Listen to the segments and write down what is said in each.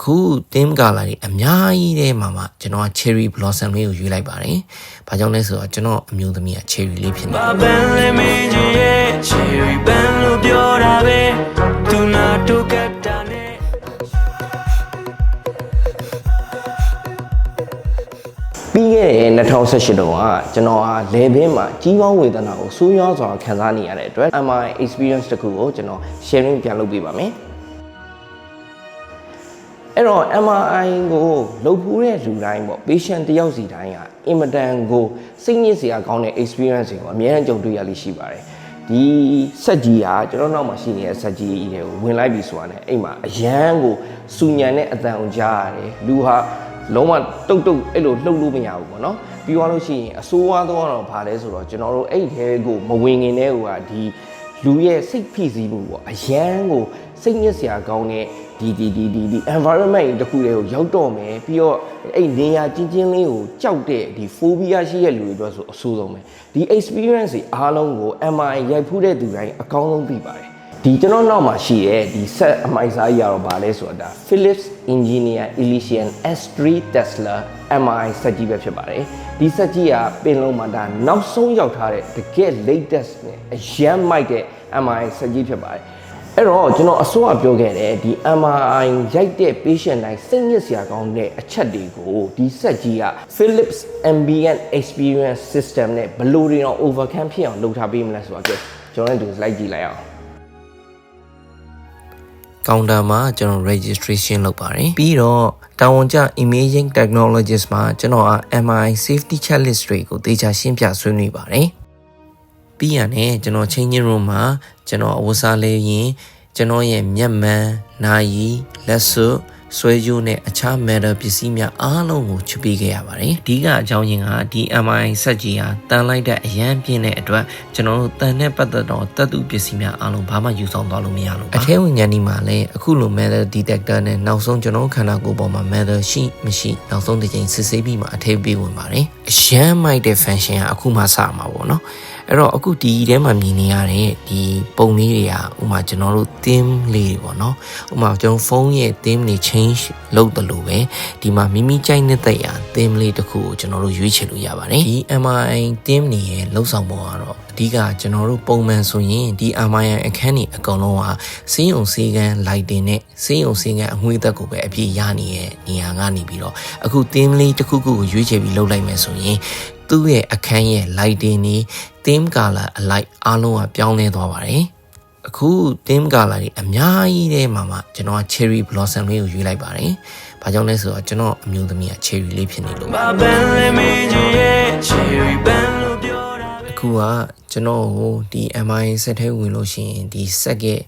အခု theme color တွေအများကြီးထဲမှာမှကျွန်တော်က cherry blossom လေးကိုရွေးလိုက်ပါတယ်။ဘာကြောင့်လဲဆိုတော့ကျွန်တော်အမျိုးသမီးက cherry လေးဖြစ်နေတယ်ဘာပန်းလေးမင်းကြီးရဲ့ cherry ပန်းလို့ပြောတာပဲသူနာတို့ကပ်တာနဲ့ပြီးခဲ့တဲ့2018တုန်းကကျွန်တော်ဟာလေဘင်းမှာကြီးပေါင်းဝေဒနာကိုဆိုးရွားစွာခံစားနေရတဲ့အတွက် MI experience တစ်ခုကိုကျွန်တော် sharing ပြန်လုပ်ပေးပါမယ် အဲ့တော့ MRI ကိုလုပ်ဖူးတဲ့လူတိုင်းပေါ့ patient တယောက်စီတိုင်းကအင်မတန်ကိုစိတ်ညစ်စရာကောင်းတဲ့ experience တွေကိုအများကြီးကြုံတွေ့ရလိမ့်ရှိပါတယ်ဒီဆက်ကြီးကကျွန်တော်နောက်မှာရှိနေတဲ့ဆက်ကြီးတွေကိုဝင်လိုက်ပြီဆိုတာ ਨੇ အဲ့မှာအရန်ကိုစူညံတဲ့အတန်အောင်ကြားရတယ်လူဟာလုံးဝတုတ်တုတ်အဲ့လိုလှုပ်လို့မရဘူးပေါ့နော်ပြီးသွားလို့ရှိရင်အဆိုးဝါးတော့တော့ဘာလဲဆိုတော့ကျွန်တော်တို့အဲ့ထဲကိုမဝင်ခင်တဲ့ဟိုကဒီလူရဲ့စိတ်ဖိစီးမှုပေါ့အရန်ကို စိတ်ညစ်စရာကောင်းတဲ့ဒီဒီဒီဒီဒီ environment တစ်ခုတည်းကိုရောက်တော့မယ်ပြီးတော့အဲ့နေရာချင်းချင်းလေးကိုကြောက်တဲ့ဒီ phobia ရှိတဲ့လူတွေအတွက်ဆိုအဆိုးဆုံးပဲဒီ experience တွေအားလုံးကို MI ရိုက်ဖူးတဲ့သူတိုင်းအကောင်းဆုံးသိပါတယ်ဒီကျွန်တော်နောက်မှာရှိတဲ့ဒီ set အမိုက်စားကြီးကတော့ဗာလဲဆိုတာ Philips Engineer Elysian S3 Tesla MI စက်ကြီးပဲဖြစ်ပါတယ်ဒီစက်ကြီးကပင်လုံးမှာဒါနောက်ဆုံးရောက်ထားတဲ့တကယ် latest နဲ့အရန်မိုက်တဲ့ MI စက်ကြီးဖြစ်ပါတယ် အဲ့တော့ကျွန်တော်အစိုးရပြောခဲ့တယ်ဒီ MRI ရိုက်တဲ့ patient တိုင်းစိတ်ညစ်စရာကောင်းတဲ့အချက်တွေကိုဒီစက်ကြီးက Philips Ambient Experience System နဲ့ဘယ်လိုတွေတော့ overcome ဖြစ်အောင်လုပ်ထားပေးမလဲဆိုတော့ကျွန်တော်တို့လိုက်ကြည့်လိုက်အောင်ကောင်တာမှာကျွန်တော် registration လုပ်ပါတယ်ပြီးတော့တာဝန်ကျ imaging technologies မှာကျွန်တော်က MI safety checklist တွေကိုသေချာရှင်းပြဆွေးနွေးပါတယ် ပြီးရနဲ့ကျွန်တော် changing room မှာကျွန်တော်အဝတ်စားလေးရင်ကျွန်တော်ရဲ့မျက်မှန်နာယီလက်စွပ်ဆွဲကြိုးနဲ့အခြား metal ပစ္စည်းများအားလုံးကိုချပေးခဲ့ရပါတယ်။အဓိကအကြောင်းရင်းကဒီ MI ဆက်ကြီးဟာတန်လိုက်တဲ့အရန်ပြင်းတဲ့အတွက်ကျွန်တော်တို့တန်နဲ့ပတ်သက်တော့တပ်သူပစ္စည်းများအားလုံးဘာမှယူဆောင်သွားလို့မရလို့ပါ။အထဲဝင်ဉာဏ်ဒီမှာလည်းအခုလို metal detector နဲ့နောက်ဆုံးကျွန်တော်ခန္ဓာကိုယ်ပေါ်မှာ metal ရှိမရှိနောက်ဆုံးတစ်ချိန်စစ်ဆေးပြီးမှအထဲပေးဝင်ပါတယ်။အရန်မိုက်တဲ့ function ကအခုမှစမှာပေါ့နော်။ အဲ့တော့အခုဒီထဲမှာမြင်နေရတဲ့ဒီပုံလေးတွေကဥမာကျွန်တော်တို့ theme လေးတွေပေါ့နော်ဥမာကျွန်တော်ဖုန်းရဲ့ theme တွေ change လုပ်တယ်လို့ပဲဒီမှာမိမိကြိုက်တဲ့ရာ theme လေးတစ်ခုကိုကျွန်တော်တို့ရွေးချယ်လို့ရပါတယ်ဒီ MI theme တွေရဲ့လောက်ဆောင်ပုံကတော့အဓိကကျွန်တော်တို့ပုံမှန်ဆိုရင်ဒီ MI အခန်းတွေအကုန်လုံးဟာစေးုံစေးကန်း lighting နဲ့စေးုံစေးကန်းအငွေ့သက်ကိုပဲအပြည့်ရနေတဲ့နေရာကနေပြီးတော့အခု theme လေးတစ်ခုခုကိုရွေးချယ်ပြီးလုပ်လိုက်မယ်ဆိုရင် သူ့ရဲ့အခန်းရဲ့ lighting တွေ theme color အလိုက်အားလုံးကပြောင်းလဲသွားပါတယ်အခု theme color တွေအများကြီးထဲမှာမှကျွန်တော်က cherry blossom လေးကိုရွေးလိုက်ပါတယ်။ဘာကြောင့်လဲဆိုတော့ကျွန်တော်အမျိုးသမီးက cherry လေးဖြစ်နေလို့ပါဘာပန်းလေးမင်းကြီးရဲ့ cherry ပန်းလို့ပြောတာပဲအခုကကျွန်တော်ကိုဒီ MI ဆက်ထဲဝင်လို့ရှိရင်ဒီစက်ရဲ့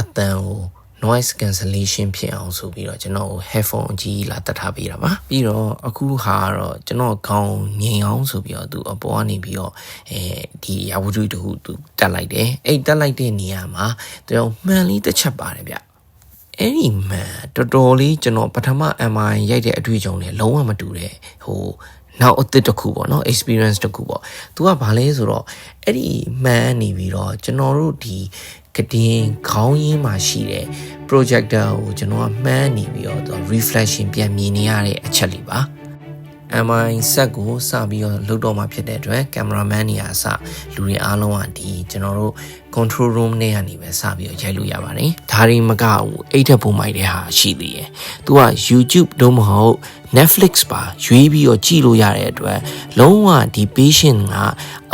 အတန်ကို noise cancellation ဖြစ်အောင်ဆိုပြီးတော့ကျွန်တော်ကို headphone အကြီးလာတက်ထားပေးတာပါပြီးတော့အခုဟာကတော့ကျွန်တော်ခေါင်းငြိမ်အောင်ဆိုပြီးတော့သူအပေါ်ကနေပြီးတော့အဲဒီရာဝတ္ထုတခုသူတက်လိုက်တယ်အဲ့တက်လိုက်တဲ့နေရာမှာသူကမှန်လေးတစ်ချက်ပါတယ်ဗျအဲ့ဒီမှန်တော်တော်လေးကျွန်တော်ပထမ MI ရိုက်တဲ့အတွေ့အကြုံနဲ့လုံးဝမတူတဲ့ဟိုနောက်အသစ်တစ်ခုပေါ့နော် experience တစ်ခုပေါ့။ तू ကဘာလဲဆိုတော့အဲ့ဒီမှန်နေပြီးတော့ကျွန်တော်တို့ဒီ ကတင်ခေါင်းရင်းမှာရှိတဲ့ projector ကိုကျွန်တော်ကမှန်းနေပြီးတော့သူ reflection ပြန်မြင်နေရတဲ့အချက်လေးပါ MI ဆက်ကိုစပြီးတော့လုတ်တော့မှဖြစ်တဲ့အတွက် cameraman နေရာအစလူတွေအားလုံးကဒီကျွန်တော်တို့ control room နဲ့ကနေပဲစပြီးတော့ရိုက်လို့ရပါတယ်။ဒါရီမကဘူးအိတ်ထက်ပုံမိုက်တဲ့ဟာရှိသေးတယ်။ तू က YouTube တို့မဟုတ် Netflix ပါရွေးပြီးတော့ကြည့်လို့ရတဲ့အတွက်လုံးဝဒီ patient က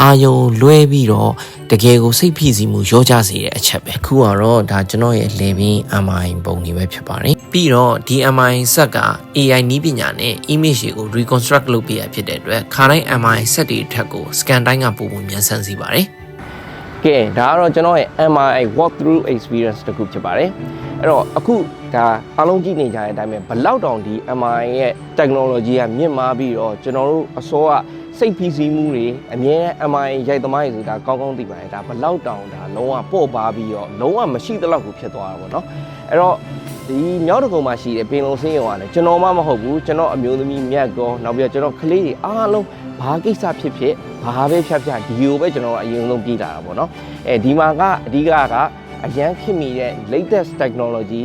အာယုံလွဲပြီးတော့တကယ်ကိုစိတ်ဖိစီးမှုရောကြစေတဲ့အချက်ပဲခုကတော့ဒါကျွန်တော်ရဲ့လေပင် MI ပုံတွေပဲဖြစ်ပါတယ်ပြီးတော့ဒီ MI ဆက်က AI နည်းပညာနဲ့ image တွေကို reconstruct လုပ်ပေးရဖြစ်တဲ့အတွက်ခါတိုင်း MI ဆက်တွေထက်ကို scan တိုင်းကပုံပုံမြန်ဆန်စေပါတယ်ကဲဒါကတော့ကျွန်တော်ရဲ့ MRI walk through experience တစ်ခုဖြစ်ပါတယ် အဲ့တော့အခုဒါအားလုံးကြည့်နေကြတဲ့အတိုင်းပဲဘလောက်တောင်ဒီ MRI ရဲ့ technology ကမြင့်မားပြီးတော့ကျွန်တော်တို့အစောကစိတ်ဖိစီးမှုတွေအမြဲ MRI ရိုက်သမားတွေဆိုတာကောင်းကောင်းသိပါတယ်ဒါဘလောက်တောင်ဒါလုံးဝပေါ့ပါပြီးတော့လုံးဝမရှိသလောက်ကိုဖြစ်သွားတာပေါ့နော်အဲ့တော့ဒီမြောက်တကုံမှာရှိတဲ့ပင်လုံစင်းရုံကလည်းကျွန်တော်မှမဟုတ်ဘူးကျွန်တော်အမျိုးသမီးမြတ်ကောနောက်ပြီးတော့ကျွန်တော်ကလေးတွေအားလုံးဘာကိစ္စဖြစ်ဖြစ်ဘာပဲဖြတ်ဖြတ်ဒီကိုပဲကျွန်တော်ကအရင်ဆုံးပြေးလာတာပေါ့နော်အဲဒီမှာကအဓိကက အရန်ခင်မိတဲ့ latest technology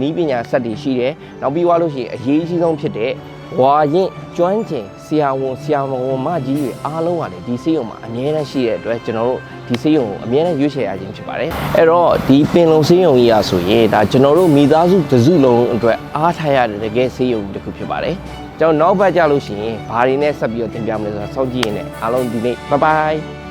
နီးပညာစက်တွေရှိတယ်နောက်ပြီးသွားလို့ရှိရင်အရေးကြီးဆုံးဖြစ်တဲ့ဝါရင်ကျွမ်းကျင်ဆရာဝန်ဆရာဝန်မကြီးတွေအားလုံးကလည်းဒီဆေးရုံမှာအများနဲ့ရှိတဲ့အတွက်ကျွန်တော်တို့ဒီဆေးရုံကိုအများနဲ့ရွေးချယ်ရခြင်းဖြစ်ပါတယ်အဲ့တော့ဒီပင်လုံဆေးရုံကြီးရာဆိုရင်ဒါကျွန်တော်တို့မိသားစုတစ်စုလုံးအတွက်အားထားရတဲ့တကယ်ဆေးရုံကြီးတစ်ခုဖြစ်ပါတယ်ကျွန်တော်နောက်ဘက်ကြလို့ရှိရင်ဘာတွေနဲ့ဆက်ပြီးတော့တင်ပြမလဲဆိုတာစောင့်ကြည့်ရင်းနဲ့အားလုံးဒီနေ့ဘိုင်ဘိုင်